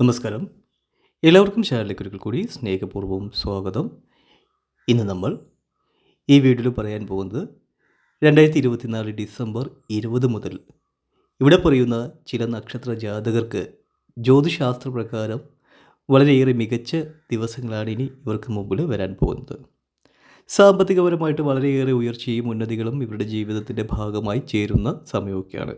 നമസ്കാരം. എല്ലാവർക്കും ചാനലിലേക്ക് ഒരിക്കൽ കൂടി സ്നേഹപൂർവം സ്വാഗതം. ഇന്ന് നമ്മൾ ഈ വീഡിയോയിൽ പറയാൻ പോകുന്നത് രണ്ടായിരത്തി ഇരുപത്തിനാല് ഡിസംബർ ഇരുപത് മുതൽ ഇവിടെ പറയുന്ന ചില നക്ഷത്ര ജാതകർക്ക് ജ്യോതിശാസ്ത്ര പ്രകാരം വളരെയേറെ മികച്ച ദിവസങ്ങളാണ് ഇനി ഇവർക്ക് മുമ്പിൽ വരാൻ പോകുന്നത്. സാമ്പത്തികപരമായിട്ട് വളരെയേറെ ഉയർച്ചയും ഉന്നതികളും ഇവരുടെ ജീവിതത്തിന്റെ ഭാഗമായി ചേരുന്ന സമയമൊക്കെയാണ്.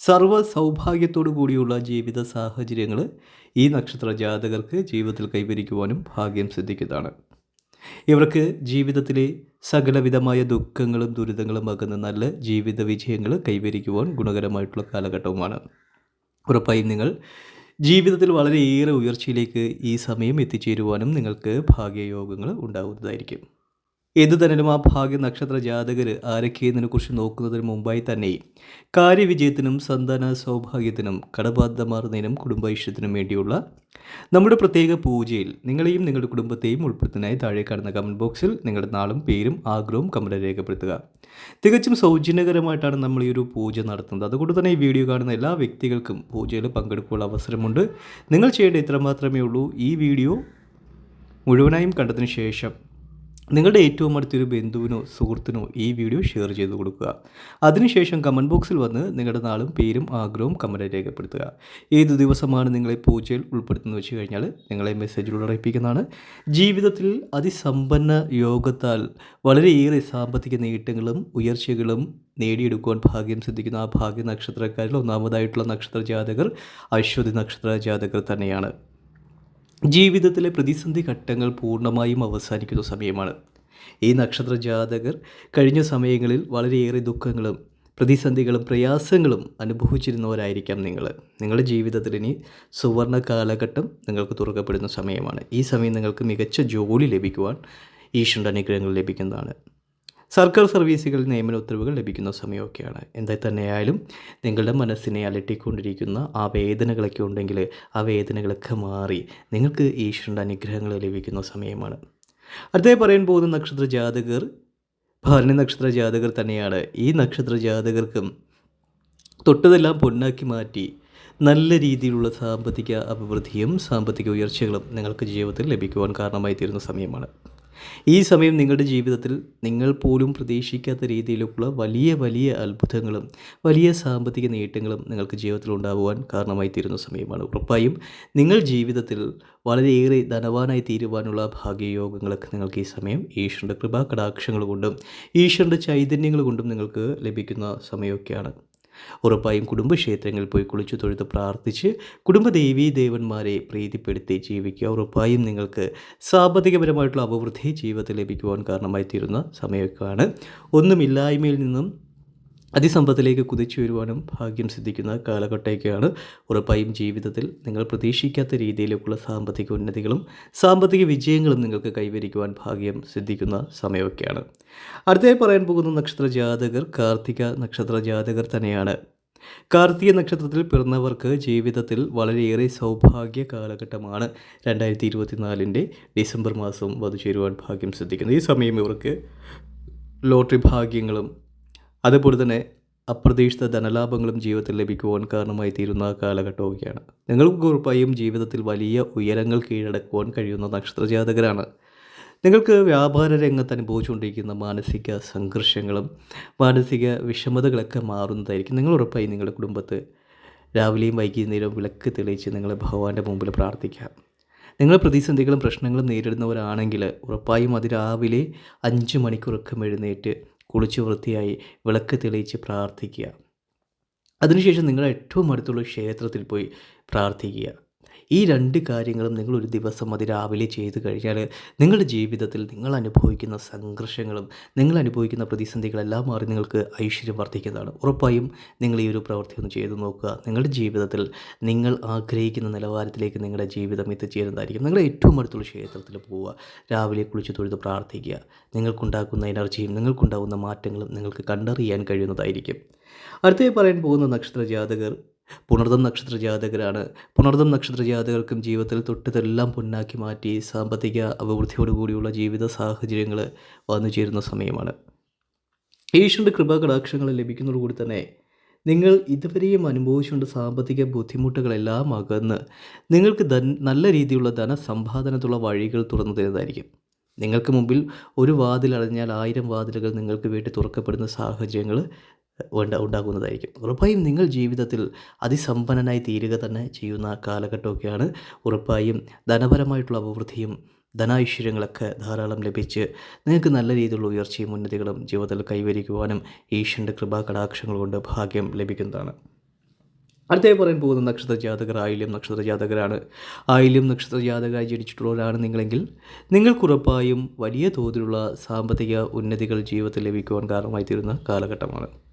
സർവ സൗഭാഗ്യത്തോടു കൂടിയുള്ള ജീവിത സാഹചര്യങ്ങൾ ഈ നക്ഷത്ര ജാതകർക്ക് ജീവിതത്തിൽ കൈവരിക്കുവാനും ഭാഗ്യം സിദ്ധിക്കുന്നതാണ്. ഇവർക്ക് ജീവിതത്തിലെ സകലവിധമായ ദുഃഖങ്ങളും ദുരിതങ്ങളും അകന്ന് നല്ല ജീവിത വിജയങ്ങൾ കൈവരിക്കുവാൻ ഗുണകരമായിട്ടുള്ള കാലഘട്ടവുമാണ്. ഉറപ്പായും നിങ്ങൾ ജീവിതത്തിൽ വളരെയേറെ ഉയർച്ചയിലേക്ക് ഈ സമയം എത്തിച്ചേരുവാനും നിങ്ങൾക്ക് ഭാഗ്യയോഗങ്ങൾ ഉണ്ടാകുന്നതായിരിക്കും ഏതു തന്നെയും ആ ഭാഗ്യ നക്ഷത്ര ജാതകർ ആരൊക്കെയെന്നതിനെക്കുറിച്ച് നോക്കുന്നതിന് മുമ്പായി തന്നെ കാര്യവിജയത്തിനും സന്താന സൗഭാഗ്യത്തിനും കടബാധ്യത മാറുന്നതിനും കുടുംബൈശ്വര്യത്തിനും വേണ്ടിയുള്ള നമ്മുടെ പ്രത്യേക പൂജയിൽ നിങ്ങളെയും നിങ്ങളുടെ കുടുംബത്തെയും ഉൾപ്പെടുത്തുന്നതിനായി താഴെ കാണുന്ന കമന്റ് ബോക്സിൽ നിങ്ങളുടെ നാളും പേരും ആഗ്രഹവും കമന്റ് രേഖപ്പെടുത്തുക. തികച്ചും സൗജന്യകരമായിട്ടാണ് നമ്മൾ ഈ ഒരു പൂജ നടത്തുന്നത്. അതുകൊണ്ട് തന്നെ ഈ വീഡിയോ കാണുന്ന എല്ലാ വ്യക്തികൾക്കും പൂജയിൽ പങ്കെടുക്കാനുള്ള അവസരമുണ്ട്. നിങ്ങൾ ചെയ്യേണ്ട ഇത്ര മാത്രമേ ഉള്ളൂ. ഈ വീഡിയോ മുഴുവനായും കണ്ടതിന് ശേഷം നിങ്ങളുടെ ഏറ്റവും അടുത്തൊരു ബന്ധുവിനോ സുഹൃത്തിനോ ഈ വീഡിയോ ഷെയർ ചെയ്ത് കൊടുക്കുക. അതിനുശേഷം കമന്റ് ബോക്സിൽ വന്ന് നിങ്ങളുടെ നാളും പേരും ആഗ്രഹവും കമന്റ് രേഖപ്പെടുത്തുക. ഏത് ദിവസമാണ് നിങ്ങളെ പൂജയിൽ ഉൾപ്പെടുത്തുന്നത് വെച്ച് കഴിഞ്ഞാൽ നിങ്ങളെ മെസ്സേജിലൂടെ അറിയിപ്പിക്കുന്നതാണ്. ജീവിതത്തിൽ അതിസമ്പന്ന യോഗത്താൽ വളരെയേറെ സാമ്പത്തിക നേട്ടങ്ങളും ഉയർച്ചകളും നേടിയെടുക്കുവാൻ ഭാഗ്യം സിദ്ധിക്കുന്ന ആ ഭാഗ്യ നക്ഷത്രക്കാരിൽ ഒന്നാമതായിട്ടുള്ള നക്ഷത്ര ജാതകർ അശ്വതി നക്ഷത്ര ജാതകർ തന്നെയാണ്. ജീവിതത്തിലെ പ്രതിസന്ധി ഘട്ടങ്ങൾ പൂർണമായും അവസാനിക്കുന്ന സമയമാണ്. ഈ നക്ഷത്ര ജാതകർ കഴിഞ്ഞ സമയങ്ങളിൽ വളരെയേറെ ദുഃഖങ്ങളും പ്രതിസന്ധികളും പ്രയാസങ്ങളും അനുഭവിച്ചിരുന്നവരായിരിക്കാം നിങ്ങൾ. നിങ്ങളുടെ ജീവിതത്തിൽ ഇനി സുവർണ കാലഘട്ടം നിങ്ങൾക്ക് തുറക്കപ്പെടുന്ന സമയമാണ്. ഈ സമയം നിങ്ങൾക്ക് മികച്ച ജോലി ലഭിക്കുവാൻ ഈശ്വരന്റെ അനുഗ്രഹങ്ങൾ ലഭിക്കുന്നതാണ്. സർക്കാർ സർവീസുകളിൽ നിയമന ഉത്തരവുകൾ ലഭിക്കുന്ന സമയമൊക്കെയാണ്. എന്തായി തന്നെയായാലും നിങ്ങളുടെ മനസ്സിനെ അലട്ടിക്കൊണ്ടിരിക്കുന്ന ആ വേദനകളൊക്കെ ഉണ്ടെങ്കിൽ ആ വേദനകളൊക്കെ മാറി നിങ്ങൾക്ക് ഈശ്വരന്റെ അനുഗ്രഹങ്ങൾ ലഭിക്കുന്ന സമയമാണ്. അടുത്തായി പറയാൻ പോകുന്ന നക്ഷത്ര ജാതകർ ഭരണി നക്ഷത്ര ജാതകർ തന്നെയാണ്. ഈ നക്ഷത്ര ജാതകർക്കും തൊട്ടതെല്ലാം പൊന്നാക്കി മാറ്റി നല്ല രീതിയിലുള്ള സാമ്പത്തിക അഭിവൃദ്ധിയും സാമ്പത്തിക ഉയർച്ചകളും നിങ്ങൾക്ക് ജീവിതത്തിൽ ലഭിക്കുവാൻ കാരണമായി തീരുന്ന സമയമാണ്. ഈ സമയം നിങ്ങളുടെ ജീവിതത്തിൽ നിങ്ങൾ പോലും പ്രതീക്ഷിക്കാത്ത രീതിയിലുള്ള വലിയ വലിയ അത്ഭുതങ്ങളും വലിയ സാമ്പത്തിക നേട്ടങ്ങളും നിങ്ങൾക്ക് ജീവിതത്തിൽ ഉണ്ടാകുവാൻ കാരണമായി തീരുന്ന സമയമാണ്. ഉറപ്പായും നിങ്ങൾ ജീവിതത്തിൽ വളരെയേറെ ധനവാനായി തീരുവാനുള്ള ഭാഗ്യയോഗങ്ങളൊക്കെ നിങ്ങൾക്ക് ഈ സമയം ഈശ്വരന്റെ കൃപാ കടാക്ഷങ്ങൾ കൊണ്ടും ഈശ്വരന്റെ ചൈതന്യങ്ങൾ കൊണ്ടും നിങ്ങൾക്ക് ലഭിക്കുന്ന സമയമൊക്കെയാണ്. ഉറപ്പായും കുടുംബക്ഷേത്രങ്ങളിൽ പോയി കുളിച്ചു തൊഴുത്ത് പ്രാർത്ഥിച്ച് കുടുംബദേവീ ദേവന്മാരെ പ്രീതിപ്പെടുത്തി ജീവിക്കുക. ഉറപ്പായും നിങ്ങൾക്ക് സാമ്പത്തികപരമായിട്ടുള്ള അഭിവൃദ്ധി ജീവിതത്തിൽ ലഭിക്കുവാൻ കാരണമായി തീരുന്ന സമയമൊക്കെയാണ് ഒന്നുമില്ലായ്മയിൽ നിന്നും അതിസമ്പത്തിലേക്ക് കുതിച്ചു വരുവാനും ഭാഗ്യം സിദ്ധിക്കുന്ന കാലഘട്ടമൊക്കെയാണ് ഉറപ്പായും ജീവിതത്തിൽ നിങ്ങൾ പ്രതീക്ഷിക്കാത്ത രീതിയിലേക്കുള്ള സാമ്പത്തിക ഉന്നതികളും സാമ്പത്തിക വിജയങ്ങളും നിങ്ങൾക്ക് കൈവരിക്കുവാൻ ഭാഗ്യം സിദ്ധിക്കുന്ന സമയമൊക്കെയാണ്. അടുത്തതായി പറയാൻ പോകുന്ന നക്ഷത്ര ജാതകർ കാർത്തിക നക്ഷത്ര ജാതകർ തന്നെയാണ്. കാർത്തിക നക്ഷത്രത്തിൽ പിറന്നവർക്ക് ജീവിതത്തിൽ വളരെയേറെ സൗഭാഗ്യ കാലഘട്ടമാണ്. രണ്ടായിരത്തി ഇരുപത്തിനാലിന്റെ ഡിസംബർ മാസം വന്നു ചേരുവാൻ ഭാഗ്യം സിദ്ധിക്കുന്നത് ഈ സമയം ഇവർക്ക് ലോട്ടറി ഭാഗ്യങ്ങളും അതുപോലെ തന്നെ അപ്രതീക്ഷിത ധനലാഭങ്ങളും ജീവിതത്തിൽ ലഭിക്കുവാൻ കാരണമായി തീരുന്ന കാലഘട്ടമൊക്കെയാണ് നിങ്ങൾക്ക് ഉറപ്പായും ജീവിതത്തിൽ വലിയ ഉയരങ്ങൾ കീഴടക്കുവാൻ കഴിയുന്ന നക്ഷത്രജാതകരാണ് നിങ്ങൾക്ക് വ്യാപാര രംഗത്ത് അനുഭവിച്ചുകൊണ്ടിരിക്കുന്ന മാനസിക സംഘർഷങ്ങളും മാനസിക വിഷമതകളൊക്കെ മാറുന്നതായിരിക്കും. നിങ്ങൾ ഉറപ്പായി നിങ്ങളുടെ കുടുംബത്ത് രാവിലെയും വൈകുന്നേരവും വിളക്ക് തെളിയിച്ച് നിങ്ങളെ ഭഗവാന്റെ മുമ്പിൽ പ്രാർത്ഥിക്കാം നിങ്ങൾ പ്രതിസന്ധികളും പ്രശ്നങ്ങളും നേരിടുന്നവരാണെങ്കിൽ ഉറപ്പായും അതിരാവിലെ അഞ്ച് മണിക്കൂറൊക്കെ എഴുന്നേറ്റ് കുളിച്ച് വൃത്തിയായി വിളക്ക് തെളിയിച്ച് പ്രാർത്ഥിക്കുക. അതിനുശേഷം നിങ്ങൾ ഏറ്റവും അടുത്തുള്ള ക്ഷേത്രത്തിൽ പോയി പ്രാർത്ഥിക്കുക. ഈ രണ്ട് കാര്യങ്ങളും നിങ്ങൾ ഒരു ദിവസം അത് രാവിലെ ചെയ്ത് കഴിഞ്ഞാൽ നിങ്ങളുടെ ജീവിതത്തിൽ നിങ്ങൾ അനുഭവിക്കുന്ന സംഘർഷങ്ങളും നിങ്ങൾ അനുഭവിക്കുന്ന പ്രതിസന്ധികളെല്ലാം മാറി നിങ്ങൾക്ക് ഐശ്വര്യം വർദ്ധിക്കുന്നതാണ്. ഉറപ്പായും നിങ്ങൾ ഈ ഒരു പ്രവൃത്തി ഒന്ന് ചെയ്തു നോക്കുക. നിങ്ങളുടെ ജീവിതത്തിൽ നിങ്ങൾ ആഗ്രഹിക്കുന്ന നിലവാരത്തിലേക്ക് നിങ്ങളുടെ ജീവിതം എത്തിച്ചേരുന്നതായിരിക്കും. നിങ്ങളുടെ ഏറ്റവും അടുത്തുള്ള ക്ഷേത്രത്തിൽ പോവുക. രാവിലെ കുളിച്ച് തൊഴുത് പ്രാർത്ഥിക്കുക. നിങ്ങൾക്കുണ്ടാക്കുന്ന എനർജിയും നിങ്ങൾക്കുണ്ടാകുന്ന മാറ്റങ്ങളും നിങ്ങൾക്ക് കണ്ടറിയാൻ കഴിയുന്നതായിരിക്കും. അടുത്തേ പറയാൻ പോകുന്ന നക്ഷത്ര ജാതകർ പുണർദം നക്ഷത്ര ജാതകരാണ് പുണർദം നക്ഷത്ര ജാതകർക്കും ജീവിതത്തിൽ തൊട്ടതെല്ലാം പൊന്നാക്കി മാറ്റി സാമ്പത്തിക അഭിവൃദ്ധിയോടുകൂടിയുള്ള ജീവിത സാഹചര്യങ്ങൾ വന്നു ചേരുന്ന സമയമാണ്. ഈശ്വരന്റെ കൃപാകടാക്ഷങ്ങൾ ലഭിക്കുന്നതോടുകൂടി തന്നെ നിങ്ങൾ ഇതുവരെയും അനുഭവിച്ചുകൊണ്ട് സാമ്പത്തിക ബുദ്ധിമുട്ടുകളെല്ലാം അകന്ന് നിങ്ങൾക്ക് നല്ല രീതിയിലുള്ള ധനസമ്പാദനത്തിലുള്ള വഴികൾ തുറന്നു തരുന്നതായിരിക്കും നിങ്ങൾക്ക് മുമ്പിൽ ഒരു വാതിൽ അടഞ്ഞാൽ ആയിരം വാതിലുകൾ നിങ്ങൾക്ക് വേണ്ടി തുറക്കപ്പെടുന്ന സാഹചര്യങ്ങൾ ഉണ്ടാകുന്നതായിരിക്കും ഉറപ്പായും നിങ്ങൾ ജീവിതത്തിൽ അതിസമ്പന്നനായി തീരുക തന്നെ ചെയ്യുന്ന കാലഘട്ടമൊക്കെയാണ്. ഉറപ്പായും ധനപരമായിട്ടുള്ള അഭിവൃദ്ധിയും ധനാഐശ്വര്യങ്ങളൊക്കെ ധാരാളം ലഭിച്ച് നിങ്ങൾക്ക് നല്ല രീതിയിലുള്ള ഉയർച്ചയും ഉന്നതികളും ജീവിതത്തിൽ കൈവരിക്കുവാനും ഈശ്വരന്റെ കൃപാ കടാക്ഷങ്ങൾ കൊണ്ട് ഭാഗ്യം ലഭിക്കുന്നതാണ്. അടുത്തേ പറയാൻ പോകുന്ന നക്ഷത്ര ജാതകർ. ആയില്യം നക്ഷത്ര ജാതകരാണ്. ആയില്യം നക്ഷത്ര ജാതകരായി ജനിച്ചിട്ടുള്ളവരാണ് നിങ്ങളെങ്കിൽ നിങ്ങൾക്കുറപ്പായും വലിയ തോതിലുള്ള സാമ്പത്തിക ഉന്നതികൾ ജീവിതത്തിൽ ലഭിക്കുവാൻ കാരണമായി തീരുന്ന കാലഘട്ടമാണ്.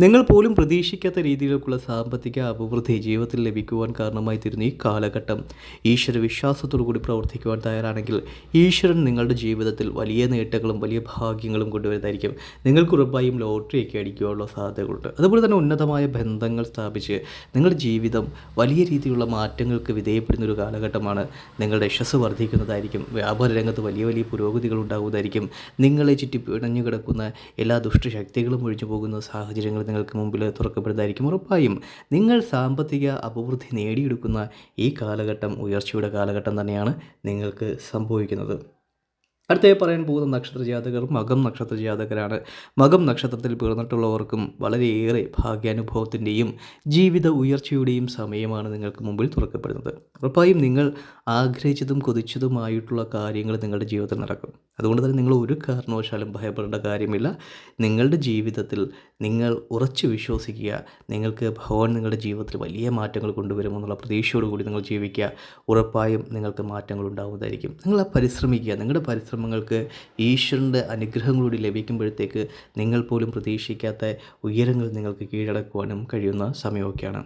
നിങ്ങൾ പോലും പ്രതീക്ഷിക്കാത്ത രീതിയിലേക്കുള്ള സാമ്പത്തിക അഭിവൃദ്ധി ജീവിതത്തിൽ ലഭിക്കുവാൻ കാരണമായി തീരുന്ന ഈ കാലഘട്ടം ഈശ്വര വിശ്വാസത്തോടു കൂടി പ്രവർത്തിക്കുവാൻ തയ്യാറാണെങ്കിൽ ഈശ്വരൻ നിങ്ങളുടെ ജീവിതത്തിൽ വലിയ നേട്ടങ്ങളും വലിയ ഭാഗ്യങ്ങളും കൊണ്ടുവരുന്നതായിരിക്കും. നിങ്ങൾക്ക് ഉറപ്പായും ലോട്ടറിയൊക്കെ അടിക്കുവാനുള്ള സാധ്യതകളുണ്ട്. അതുപോലെ തന്നെ ഉന്നതമായ ബന്ധങ്ങൾ സ്ഥാപിച്ച് നിങ്ങളുടെ ജീവിതം വലിയ രീതിയിലുള്ള മാറ്റങ്ങൾക്ക് വിധേയപ്പെടുന്ന ഒരു കാലഘട്ടമാണ് നിങ്ങളുടെ യശസ് വർദ്ധിക്കുന്നതായിരിക്കും. വ്യാപാര രംഗത്ത് വലിയ വലിയ പുരോഗതികൾ ഉണ്ടാകുന്നതായിരിക്കും. നിങ്ങളെ ചുറ്റി പിണഞ്ഞു കിടക്കുന്ന എല്ലാ ദുഷ്ടശക്തികളും ഒഴിഞ്ഞു പോകുന്ന സാഹചര്യങ്ങൾ നിങ്ങൾക്ക് മുമ്പിൽ തുറക്കപ്പെടുന്നതായിരിക്കും ഉറപ്പായും. നിങ്ങൾ സാമ്പത്തിക അഭിവൃദ്ധി നേടിയെടുക്കുന്ന ഈ കാലഘട്ടം ഉയർച്ചയുടെ കാലഘട്ടം തന്നെയാണ് നിങ്ങൾക്ക് സംഭവിക്കുന്നത്. അടുത്തേ പറയാൻ പോകുന്ന നക്ഷത്ര ജാതകർ മകം നക്ഷത്ര ജാതകരാണ്. മകം നക്ഷത്രത്തിൽ പിറന്നിട്ടുള്ളവർക്കും വളരെയേറെ ഭാഗ്യാനുഭവത്തിന്റെയും ജീവിത ഉയർച്ചയുടെയും സമയമാണ് നിങ്ങൾക്ക് മുമ്പിൽ തുറക്കപ്പെടുന്നത്. ഉറപ്പായും നിങ്ങൾ ആഗ്രഹിച്ചതും കൊതിച്ചതുമായിട്ടുള്ള കാര്യങ്ങൾ നിങ്ങളുടെ ജീവിതത്തിൽ നടക്കും. അതുകൊണ്ട് തന്നെ നിങ്ങൾ ഒരു കാരണവശാലും ഭയപ്പെടേണ്ട കാര്യമില്ല. നിങ്ങളുടെ ജീവിതത്തിൽ നിങ്ങൾ ഉറച്ചു വിശ്വസിക്കുക. നിങ്ങൾക്ക് ഭഗവാൻ നിങ്ങളുടെ ജീവിതത്തിൽ വലിയ മാറ്റങ്ങൾ കൊണ്ടുവരുമെന്നുള്ള പ്രതീക്ഷയോടുകൂടി നിങ്ങൾ ജീവിക്കുക. ഉറപ്പായും നിങ്ങൾക്ക് മാറ്റങ്ങൾ ഉണ്ടാവുന്നതായിരിക്കും. നിങ്ങൾ പരിശ്രമിക്കുക. നിങ്ങളുടെ പരിശ്രമങ്ങൾക്ക് ഈശ്വരന്റെ അനുഗ്രഹം കൂടി ലഭിക്കുമ്പോഴത്തേക്ക് നിങ്ങൾ പോലും പ്രതീക്ഷിക്കാത്ത ഉയരങ്ങൾ നിങ്ങൾക്ക് കീഴടക്കുവാനും കഴിയുന്ന സമയമൊക്കെയാണ്.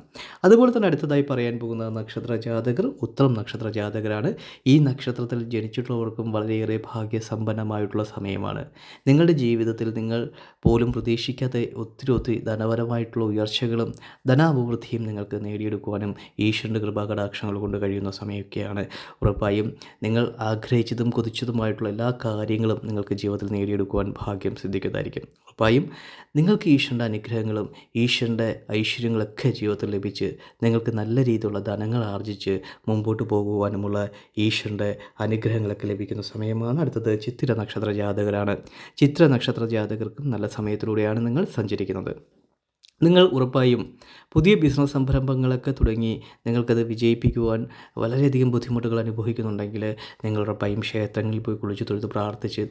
അതുപോലെ തന്നെ അടുത്തതായി പറയാൻ പോകുന്ന നക്ഷത്ര ജാതകർ ഉത്തരം നക്ഷത്ര ജാതകരാണ്. ഈ നക്ഷത്രത്തിൽ ജനിച്ചിട്ടുള്ളവർക്കും വളരെയേറെ ഭാഗ്യസമ്പന്നമായിട്ടുള്ള സമയമാണ്. നിങ്ങളുടെ ജീവിതത്തിൽ നിങ്ങൾ പോലും പ്രതീക്ഷിക്കാത്ത ഒത്തിരി ഒത്തിരി ധനപരമായിട്ടുള്ള ഉയർച്ചകളും ധനാഭിവൃദ്ധിയും നിങ്ങൾക്ക് നേടിയെടുക്കുവാനും ഈശ്വരന്റെ കൃപാകടാക്ഷങ്ങൾ കൊണ്ട് കഴിയുന്ന സമയമൊക്കെയാണ്. ഉറപ്പായും നിങ്ങൾ ആഗ്രഹിച്ചതും കൊതിച്ചതുമായിട്ടുള്ള എല്ലാ കാര്യങ്ങളും നിങ്ങൾക്ക് ജീവിതത്തിൽ നേടിയെടുക്കുവാൻ ഭാഗ്യം സിദ്ധിക്കുന്നതായിരിക്കും. ഉറപ്പായും നിങ്ങൾക്ക് ഈശ്വരന്റെ അനുഗ്രഹങ്ങളും ഈശ്വരന്റെ ഐശ്വര്യങ്ങളൊക്കെ ജീവിതത്തിൽ ലഭിച്ച് നിങ്ങൾക്ക് നല്ല രീതിയിലുള്ള ധനങ്ങൾ ആർജിച്ച് മുമ്പോട്ട് പോകുവാനുമുള്ള ഈശ്വരന്റെ അനുഗ്രഹങ്ങളൊക്കെ ലഭിക്കുന്ന സമയമാണ് അടുത്തത് ചിത്ര നക്ഷത്ര ജാതകരാണ്. ചിത്ര നക്ഷത്ര ജാതകർക്കും നല്ല സമയത്തിലൂടെയാണ് നിങ്ങൾ സഞ്ചരിക്കുന്നത്. നിങ്ങൾ ഉറപ്പായും പുതിയ ബിസിനസ് സംരംഭങ്ങളൊക്കെ തുടങ്ങി നിങ്ങൾക്കത് വിജയിപ്പിക്കുവാൻ വളരെയധികം ബുദ്ധിമുട്ടുകൾ അനുഭവിക്കുന്നുണ്ടെങ്കിൽ നിങ്ങൾ ഉറപ്പായും ക്ഷേത്രങ്ങളിൽ പോയി കുളിച്ച് തൊഴുത്ത് പ്രാർത്ഥിച്ച്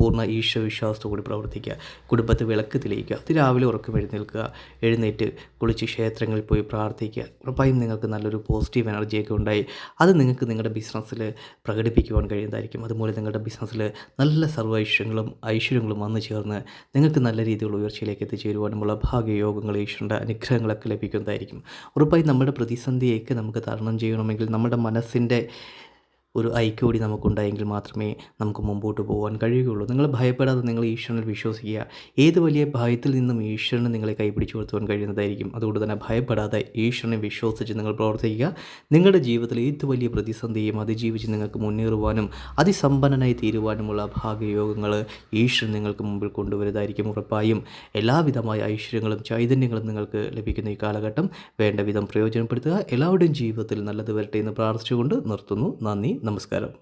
പൂർണ ഈശ്വരവിശ്വാസത്തോടെ പ്രവർത്തിക്കുക. കുടുംബത്തെ വിളക്ക് തെളിയിക്കുക. അതിരാവിലെ ഉറക്കം എഴുന്നേൽക്കുക. എഴുന്നേറ്റ് കുളിച്ച് ക്ഷേത്രങ്ങളിൽ പോയി പ്രാർത്ഥിക്കുക. ഉറപ്പായും നിങ്ങൾക്ക് നല്ലൊരു പോസിറ്റീവ് എനർജിയൊക്കെ ഉണ്ടായി. അത് നിങ്ങൾക്ക് നിങ്ങളുടെ ബിസിനസ്സിൽ പ്രകടിപ്പിക്കുവാൻ കഴിയുന്നതായിരിക്കും. അതുപോലെ നിങ്ങളുടെ ബിസിനസ്സിൽ നല്ല സർവ ഐശ്വര്യങ്ങളും ഐശ്വര്യങ്ങളും വന്നു ചേർന്ന് നിങ്ങൾക്ക് നല്ല രീതിയിലുള്ള ഉയർച്ചയിലേക്ക് എത്തിച്ചേരുവാനുമുള്ള ഭാഗ്യയോഗങ്ങൾ ഈശ്വരന്റെ അനുഗ്രഹങ്ങളൊക്കെ ലഭിക്കുന്നതായിരിക്കും. ഉറപ്പായും നമ്മുടെ പ്രതിസന്ധിയൊക്കെ നമുക്ക് തരണം ചെയ്യണമെങ്കിൽ നമ്മുടെ മനസ്സിന്റെ ഒരു ഐക്യോടി നമുക്കുണ്ടായെങ്കിൽ മാത്രമേ നമുക്ക് മുമ്പോട്ട് പോകാൻ കഴിയുകയുള്ളൂ. നിങ്ങൾ ഭയപ്പെടാതെ നിങ്ങൾ ഈശ്വരനിൽ വിശ്വസിക്കുക. ഏത് വലിയ ഭയത്തിൽ നിന്നും ഈശ്വരന് നിങ്ങളെ കൈപിടിച്ചു കൊടുത്തുവാൻ കഴിയുന്നതായിരിക്കും. അതുകൊണ്ട് തന്നെ ഭയപ്പെടാതെ ഈശ്വരനെ വിശ്വസിച്ച് നിങ്ങൾ പ്രവർത്തിക്കുക. നിങ്ങളുടെ ജീവിതത്തിൽ ഏത് വലിയ പ്രതിസന്ധിയും അതിജീവിച്ച് നിങ്ങൾക്ക് മുന്നേറുവാനും അതിസമ്പന്നനായി തീരുവാനുമുള്ള ഭാഗ്യയോഗങ്ങൾ ഈശ്വരൻ നിങ്ങൾക്ക് മുമ്പിൽ കൊണ്ടുവരുന്നതായിരിക്കും ഉറപ്പായും. എല്ലാവിധമായ ഐശ്വര്യങ്ങളും ചൈതന്യങ്ങളും നിങ്ങൾക്ക് ലഭിക്കുന്ന ഈ കാലഘട്ടം വേണ്ട വിധം പ്രയോജനപ്പെടുത്തുക. എല്ലാവരുടെയും ജീവിതത്തിൽ നല്ലത് വരട്ടെ എന്ന് പ്രാർത്ഥിച്ചുകൊണ്ട് നിർത്തുന്നു. നന്ദി. നമസ്കാരം.